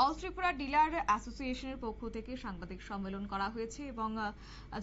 All Tripura dealer অ্যাসোসিয়েশনের পক্ষ থেকে সাংবাদিক সম্মেলন করা হয়েছে এবং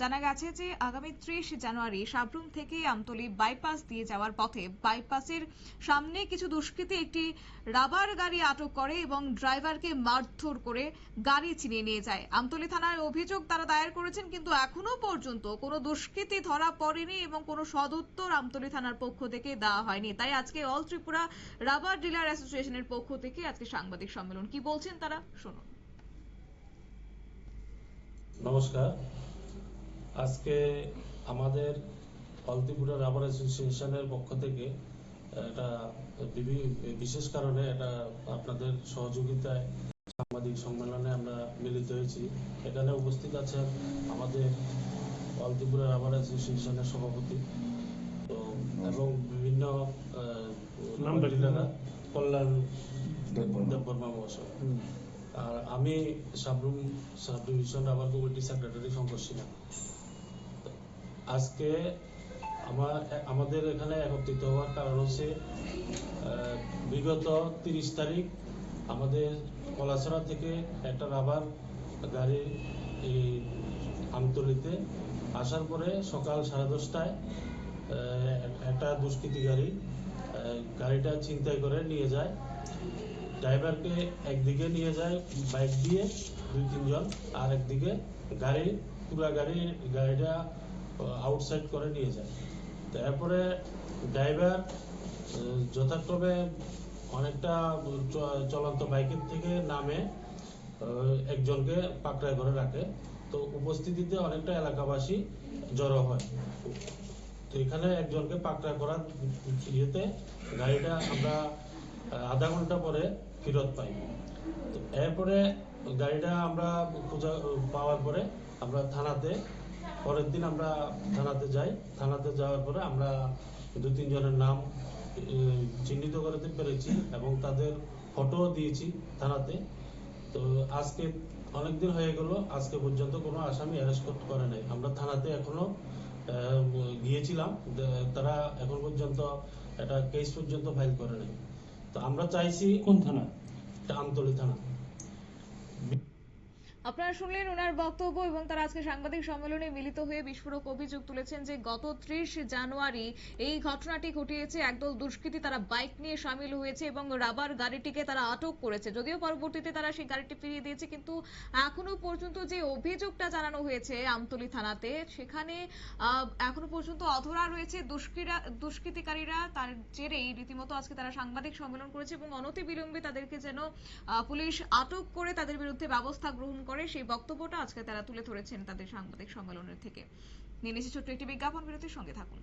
জানা গেছে যে আগামী ত্রিশ জানুয়ারি সাবরুম থেকে আমতলী বাইপাস দিয়ে যাওয়ার পথে বাইপাসের সামনে কিছু দুষ্কৃতী একটি রাবার গাড়ি আটক করে এবং ড্রাইভারকে মারধর করে গাড়ি ছিনিয়ে নিয়ে যায়। আমতলী থানায় অভিযোগ তারা দায়ের করেছেন, কিন্তু এখনও পর্যন্ত কোনো দুষ্কৃতী ধরা পড়েনি এবং কোনো সদুত্তর আমতলী থানার পক্ষ থেকে দেওয়া হয়নি। তাই আজকে অল ত্রিপুরা রাবার ডিলার অ্যাসোসিয়েশনের পক্ষ থেকে আজকে সাংবাদিক সম্মেলন। কি বলছেন তারা শুনুন। নমস্কার। আজকে আমাদের হলদিপুরা রাবার অ্যাসোসিয়েশনের পক্ষ থেকে একটা বিশেষ কারণে এটা আপনাদের সহযোগিতায় সাংবাদিক সম্মেলনে আমরা মিলিত হয়েছি। এখানে উপস্থিত আছেন আমাদের হলদিপুরা রাবার অ্যাসোসিয়েশনের সভাপতি। তো এবং বিভিন্ন? কল্যাণ দেববর্মা। মহাশয়। আর আমি Sabroom sub division rubber committee secretary Shankar Sinha আজকে আমার আমাদের এখানে একত্রিত হওয়ার কারণ হচ্ছে বিগত তিরিশ তারিখ আমাদের কলাছড়া থেকে একটা রাবার গাড়ি এই আমতলিতে আসার পরে সকাল সাড়ে দশটায় একটা দুষ্কৃতী গাড়ি গাড়িটা ছিনতাই করে নিয়ে যায়। ড্রাইভারকে একদিকে নিয়ে যায় বাইক দিয়ে দুই তিনজন, আর একদিকে গাড়ি, পুরা গাড়ি, গাড়িটা আউটসাইড করে নিয়ে যায়। তারপরে ড্রাইভার যথাক্রমে অনেকটা চলন্ত বাইকের থেকে নামে একজনকে পাকড়ায় করে রাখে। তো উপস্থিতিতে অনেকটা এলাকাবাসী জড়ো হয়। তো এখানে একজনকে পাকড়া করার ইয়েতে গাড়িটা আমরা আধা ঘণ্টা পরে ফেরত পাই। এরপরে গাড়িটা আমরা খোঁজা, পাওয়ার পরে আমরা থানাতে, পরের দিন আমরা থানাতে যাই। থানাতে যাওয়ার পরে আমরা দু তিনজনের নাম চিহ্নিত করতে পেরেছি এবং তাদের ফটো দিয়েছি থানাতে। তো আজকে অনেকদিন হয়ে গেল, আজকে পর্যন্ত কোনো আসামি অ্যারেস্ট করে নাই। আমরা থানাতে এখনও গিয়েছিলাম দে- তারা এখন পর্যন্ত একটা কেস পর্যন্ত ফাইল করে নাই। তো আমরা চাইছি কোন থানা আমতলী থানা। আপনারা শুনলেন ওনার বক্তব্য এবং তারা আজকে সাংবাদিক সম্মেলনে মিলিত হয়ে বিস্ফোরক অভিযোগ তুলেছেন যে গত ত্রিশ জানুয়ারি এই ঘটনাটি ঘটিয়েছে, একদল দুষ্কৃতী তারা বাইক নিয়ে সামিল হয়েছে এবং রাবার গাড়িটিকে তারা আটক করেছে। যদিও পরবর্তীতে তারা সেই গাড়িটি ফিরিয়ে দিয়েছে, কিন্তু এখনও পর্যন্ত যে অভিযোগটা জানানো হয়েছে আমতলী থানাতে, সেখানে এখনও পর্যন্ত অধরা রয়েছে দুষ্কৃরা, দুষ্কৃতিকারীরা। তার জেরেই রীতিমতো আজকে তারা সাংবাদিক সম্মেলন করেছে এবং অনতি বিলম্বে তাদেরকে যেন পুলিশ আটক করে তাদের বিরুদ্ধে ব্যবস্থা গ্রহণ করে সেই বক্তব্যটা আজকে তারা তুলে ধরেছেন তাদের সাংবাদিক সম্মেলনের থেকে। নিয়ে নিচ্ছি ছোট্ট একটি বিজ্ঞাপন, বিরতির সঙ্গে থাকুন।